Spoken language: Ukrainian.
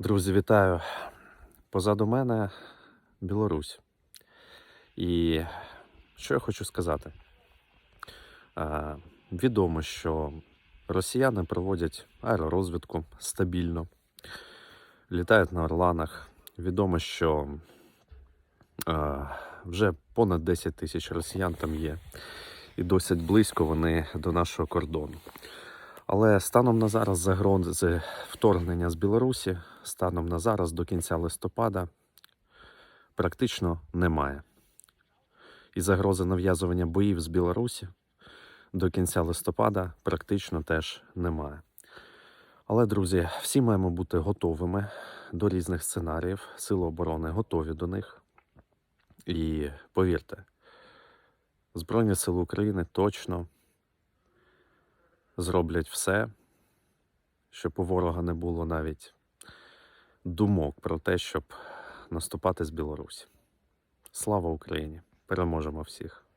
Друзі, вітаю! Позаду мене Білорусь. І що я хочу сказати? Відомо, що росіяни проводять аеророзвідку стабільно, літають на орланах. Відомо, що вже понад 10 тисяч росіян там є, і досить близько вони до нашого кордону. Але станом на зараз загрози вторгнення з Білорусі станом на зараз до кінця листопада практично немає. І загрози нав'язування боїв з Білорусі до кінця листопада практично теж немає. Але, друзі, всі маємо бути готовими до різних сценаріїв. Сили оборони готові до них. І повірте, Збройні Сили України точно зроблять все, щоб у ворога не було навіть думок про те, щоб наступати з Білорусі. Слава Україні! Переможемо всіх!